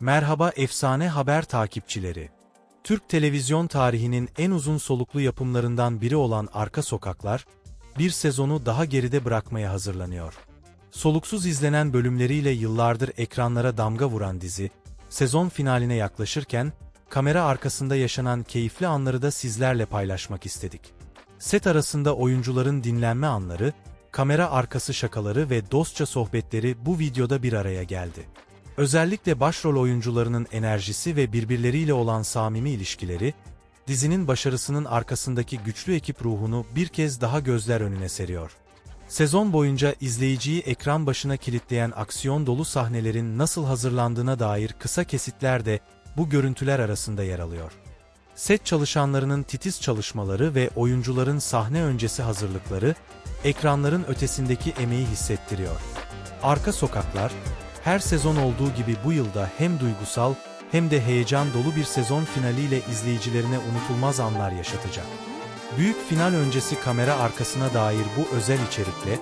Merhaba efsane haber takipçileri. Türk televizyon tarihinin en uzun soluklu yapımlarından biri olan Arka Sokaklar, bir sezonu daha geride bırakmaya hazırlanıyor. Soluksuz izlenen bölümleriyle yıllardır ekranlara damga vuran dizi, sezon finaline yaklaşırken, kamera arkasında yaşanan keyifli anları da sizlerle paylaşmak istedik. Set arasında oyuncuların dinlenme anları, kamera arkası şakaları ve dostça sohbetleri bu videoda bir araya geldi. Özellikle başrol oyuncularının enerjisi ve birbirleriyle olan samimi ilişkileri, dizinin başarısının arkasındaki güçlü ekip ruhunu bir kez daha gözler önüne seriyor. Sezon boyunca izleyiciyi ekran başına kilitleyen aksiyon dolu sahnelerin nasıl hazırlandığına dair kısa kesitler de bu görüntüler arasında yer alıyor. Set çalışanlarının titiz çalışmaları ve oyuncuların sahne öncesi hazırlıkları, ekranların ötesindeki emeği hissettiriyor. Arka Sokaklar, her sezon olduğu gibi bu yılda hem duygusal hem de heyecan dolu bir sezon finaliyle izleyicilerine unutulmaz anlar yaşatacak. Büyük final öncesi kamera arkasına dair bu özel içerikle,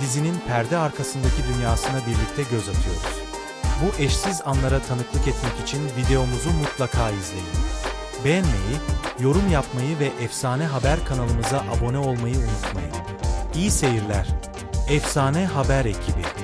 dizinin perde arkasındaki dünyasına birlikte göz atıyoruz. Bu eşsiz anlara tanıklık etmek için videomuzu mutlaka izleyin. Beğenmeyi, yorum yapmayı ve Efsane Haber kanalımıza abone olmayı unutmayın. İyi seyirler. Efsane Haber ekibi